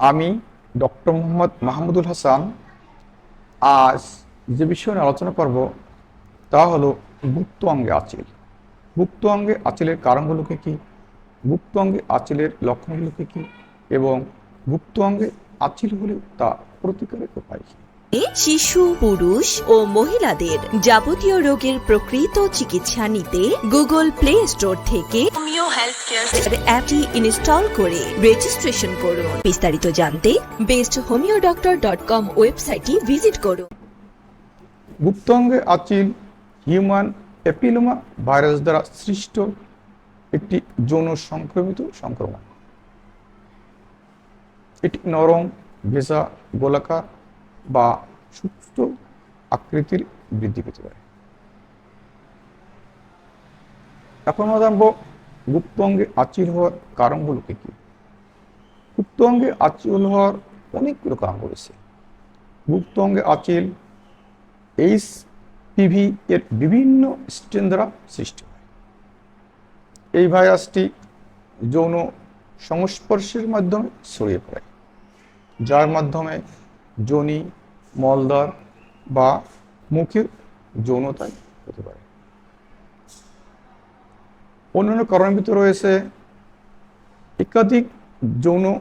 আমি ডক্টর মোহাম্মদ মাহমুদুল হাসান। আজ যে বিষয় নিয়ে আলোচনা করব, তা হলো গুপ্ত অঙ্গে আচিল। গুপ্ত অঙ্গে আচিলের কারণগুলোকে কী? গুপ্ত অঙ্গে আচিলের লক্ষণগুলোকে কী? এবং গুপ্ত অঙ্গে আচিল হলে তা প্রতিকারের উপায় কি? শিশু পুরুষ ও মহিলাদের যাবতীয় রোগের প্রকৃত চিকিৎসা নিতে গুগল প্লে স্টোর থেকে হোমিও হেলথ কেয়ার অ্যাপটি ইনস্টল করে রেজিস্ট্রেশন করুন। বিস্তারিত জানতে best homeo doctor dot com ওয়েবসাইটটি ভিজিট করুন। গুপ্ত অঙ্গে আচিল হিউম্যান এপিলোমা ভাইরাস দ্বারা সৃষ্ট একটি যৌন সংক্রমিত সংক্রমণ। এটি নরম ভেসা গোলাকার বা সুস্থ আকৃতির বৃদ্ধি পেতে পারে। এখন আমরা জানব গুপ্ত অঙ্গে আচির হওয়ার কারণগুলোকে কি? গুপ্ত অঙ্গে আচিল হওয়ার অনেকগুলো কারণ রয়েছে। গুপ্ত অঙ্গে আচিল এইচ পিভি এর বিভিন্ন স্ট্রেন দ্বারা সৃষ্টি হয়। এই ভাইরাসটি যৌন সংস্পর্শের মাধ্যমে ছড়িয়ে পড়ে, যার মাধ্যমে যোনি মলদার বা মুখের যৌনতায় হতে পারে। অন্যান্য কারণের ভিতরে রয়েছে একাধিক যৌন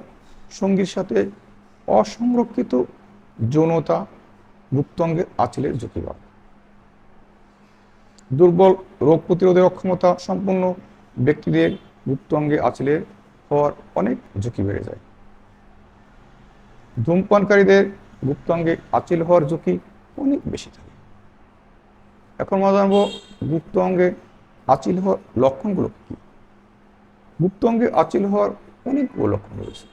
সঙ্গীর সাথে অসংরক্ষিত যৌনতা গুপ্তাঙ্গের আচিলের ঝুঁকি বাড়ে দুর্বল রোগ প্রতিরোধের অক্ষমতা সম্পন্ন ব্যক্তিদের গুপ্তাঙ্গে আচিলের হওয়ার অনেক ঝুঁকি বেড়ে যায়। ধূমপানকারীদের গুপ্তাঙ্গে আচিল হওয়ার ঝুঁকি অনেক বেশি থাকে। এখন আমরা জানব গুপ্ত অঙ্গে আচিল হওয়ার লক্ষণগুলো কি? গুপ্ত অঙ্গে আচিল হওয়ার অনেকগুলো লক্ষণ রয়েছে।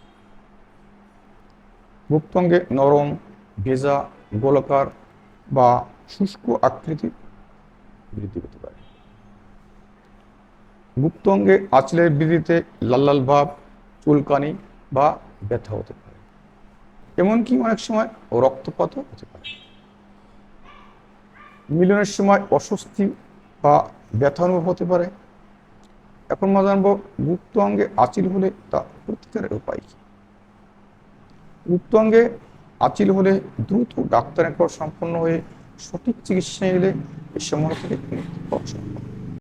গুপ্ত অঙ্গে নরম, ভেজা, গোলাকার বা শুষ্ক আকৃতি বৃদ্ধি পেতে পারে। গুপ্ত অঙ্গে আঁচলের বৃদ্ধিতে লাল লাল ভাব, চুলকানি বা ব্যথা হতে পারে। এমনকি অনেক সময় রক্তপাতও হতে পারে। মিলনের সময় অস্বস্তি বা ব্যথা অনুভব হতে পারে। এখন আমরা জানব গুপ্ত অঙ্গে আচিল হলে তা প্রতিকারের উপায় কি? গুপ্ত অঙ্গে আচিল হলে দ্রুত ডাক্তারের পর সম্পন্ন হয়ে সঠিক চিকিৎসা নিলে এই সমস্যা থেকে মুক্তি পাওয়া সম্ভব।